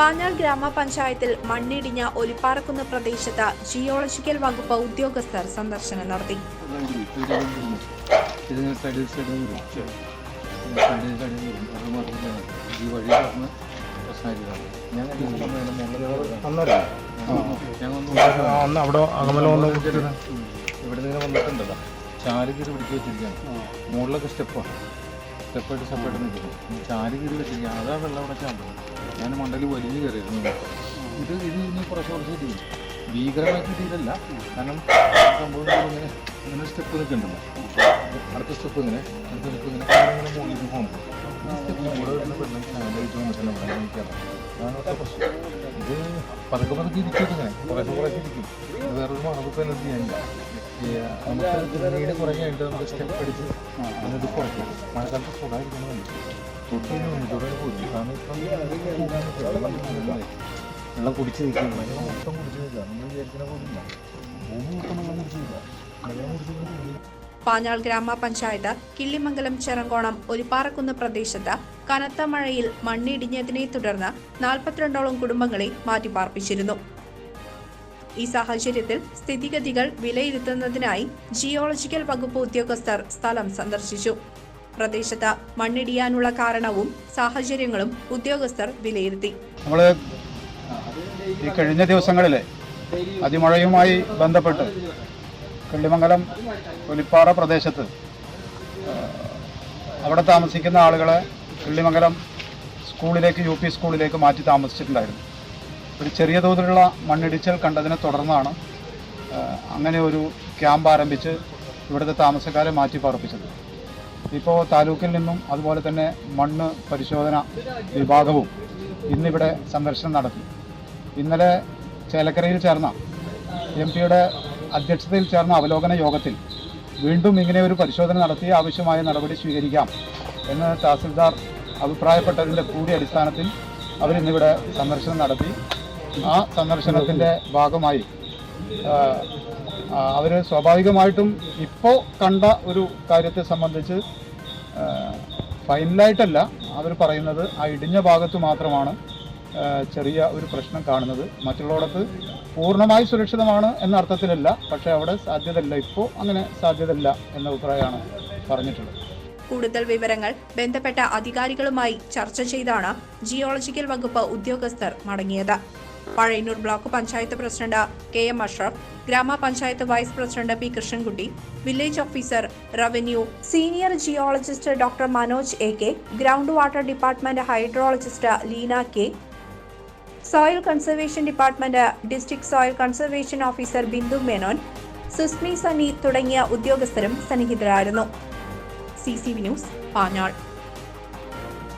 പാഞ്ഞാൾ ഗ്രാമപഞ്ചായത്തിൽ മണ്ണിടിഞ്ഞ ഒലിപ്പാറക്കുന്ന് പ്രദേശത്ത് ജിയോളജിക്കൽ വകുപ്പ് ഉദ്യോഗസ്ഥർ സന്ദർശനം നടത്തി. ഇവിടെ നിന്ന് വന്നിട്ടുണ്ടല്ലോ. പിടിച്ചു പിടിച്ച് വെച്ചിരിക്കുകയാണ്. മുകളിലൊക്കെ സ്റ്റെപ്പാണ്. സ്റ്റെപ്പായിട്ട് സ്റ്റെപ്പായിട്ട് നിൽക്കുന്നു ചാരി കീറി വെച്ചിരിക്കുക അതാ വെള്ളം അവിടെ ചാടുന്നത്. ഞാൻ മണ്ടയിൽ വലിഞ്ഞ് കയറിയിരുന്നു. ഇത് ഇത് ഇനി കുറച്ച് കുറച്ച് ചെയ്യും. ഭീകരമായിട്ട് ചെയ്തല്ല കാരണം സംഭവം ഇങ്ങനെ ഇങ്ങനെ സ്റ്റെപ്പ് നിൽക്കുന്നുണ്ടല്ലോ അടുത്ത സ്റ്റെപ്പ് ഇങ്ങനെ അടുത്ത സ്റ്റെപ്പ് ഇങ്ങനെ ഇങ്ങനെ പോകുന്നു ഈ സ്റ്റെപ്പ് കൂടെ വരുന്ന പെണ്ണും ചാനലായിട്ട് വന്നിട്ടുണ്ട് ഇവിടെ നിൽക്കാറ് അതാണ് ഇവിടുത്തെ പ്രശ്നം ഇത് പതുക്കെ പതുക്കെ ഇരിക്കും ഇങ്ങനെ കുറേശ്ശെ കുറേശ്ശെ ഇരിക്കും വേറൊരു മണപ്പ് എനർജി ചെയ്യാനില്ല നമുക്ക് നീട് കുറഞ്ഞായിട്ട് നമുക്ക് സ്റ്റെപ്പ് അടിച്ച് എന്നിട്ട് കുറയ്ക്കാം മഴക്കാലത്ത് സുഖമായിരിക്കണമെന്നില്ല തൊട്ടിന് മുന്നോട്ട് പോയി കാരണം ഇപ്പം വെള്ളം കുടിച്ച് നിൽക്കുന്നു മൊത്തം കുടിച്ച് നിൽക്കുക നമ്മൾ വിചാരിക്കുന്ന പോലില്ല പാഞ്ഞാൾ ഗ്രാമപഞ്ചായത്ത് കിള്ളിമംഗലം ചെറങ്കോണം ഒലിപ്പാറക്കുന്ന് പ്രദേശത്ത് കനത്ത മഴയിൽ മണ്ണിടിഞ്ഞതിനെ തുടർന്ന് നാൽപ്പത്തിരണ്ടോളം കുടുംബങ്ങളെ മാറ്റിപ്പാർപ്പിച്ചിരുന്നു. ഈ സാഹചര്യത്തിൽ സ്ഥിതിഗതികൾ വിലയിരുത്തുന്നതിനായി ജിയോളജിക്കൽ വകുപ്പ് ഉദ്യോഗസ്ഥർ സ്ഥലം സന്ദർശിച്ചു. പ്രദേശത്ത് മണ്ണിടിയാനുള്ള കാരണവും സാഹചര്യങ്ങളും ഉദ്യോഗസ്ഥർ വിലയിരുത്തി. ഈ കഴിഞ്ഞ ദിവസങ്ങളിൽ അതിമഴയുമായി ബന്ധപ്പെട്ട് കള്ളിമംഗലം പുലിപ്പാറ പ്രദേശത്ത് അവിടെ താമസിക്കുന്ന ആളുകളെ കള്ളിമംഗലം സ്കൂളിലേക്ക് യു പി സ്കൂളിലേക്ക് മാറ്റി താമസിച്ചിട്ടുണ്ടായിരുന്നു. ഒരു ചെറിയ തോതിലുള്ള മണ്ണിടിച്ചൽ കണ്ടതിനെ തുടർന്നാണ് അങ്ങനെ ഒരു ക്യാമ്പ് ആരംഭിച്ച് ഇവിടുത്തെ താമസക്കാരെ മാറ്റി പാർപ്പിച്ചത്. ഇപ്പോൾ താലൂക്കിൽ നിന്നും അതുപോലെ തന്നെ മണ്ണ് പരിശോധന വിഭാഗവും ഇന്നിവിടെ സന്ദർശനം നടത്തി. ഇന്നലെ ചേലക്കരയിൽ ചേർന്ന എം പിയുടെ അധ്യക്ഷതയിൽ ചേർന്ന അവലോകന യോഗത്തിൽ വീണ്ടും ഇങ്ങനെ ഒരു പരിശോധന നടത്തി ആവശ്യമായ നടപടി സ്വീകരിക്കാം എന്ന് തഹസിൽദാർ അഭിപ്രായപ്പെട്ടതിന്റെ കൂടി അടിസ്ഥാനത്തിൽ അവരിന്നിവിടെ സന്ദർശനം നടത്തി. ആ സന്ദർശനത്തിന്റെ ഭാഗമായി അവർ സ്വാഭാവികമായിട്ടും ഇപ്പോൾ കണ്ട ഒരു കാര്യത്തെ സംബന്ധിച്ച് ഫൈനലായിട്ടല്ല അവർ പറയുന്നത് ആ ഇടിഞ്ഞ ഭാഗത്ത് മാത്രമാണ് ചെറിയ ഒരു പ്രശ്നം കാണുന്നത്. മറ്റുള്ളയിടത്ത് പൂർണമായി സുരക്ഷിതമാണ് എന്ന അർത്ഥത്തിലല്ല പക്ഷേ അവിടെ സാധ്യതയില്ല. ഇപ്പോൾ അങ്ങനെ സാധ്യതയില്ല എന്ന അഭിപ്രായമാണ് പറഞ്ഞിട്ടുള്ളത്. കൂടുതൽ വിവരങ്ങൾ ബന്ധപ്പെട്ട അധികാരികളുമായി ചർച്ച ചെയ്താണ് ജിയോളജിക്കൽ വകുപ്പ് ഉദ്യോഗസ്ഥർ മടങ്ങിയത്. Pazhayannur block panchayat president K M Ashraf grama panchayat vice president P Krishnankutty village officer revenue senior geologist doctor Manoj A K ground water department hydrologist Leena K soil conservation department district soil conservation officer Bindu Menon Susmi Sani തുടങ്ങിയ ഉദ്യോഗസ്ഥരും സന്നിഹിതരായിരുന്നു. C C V news Panjal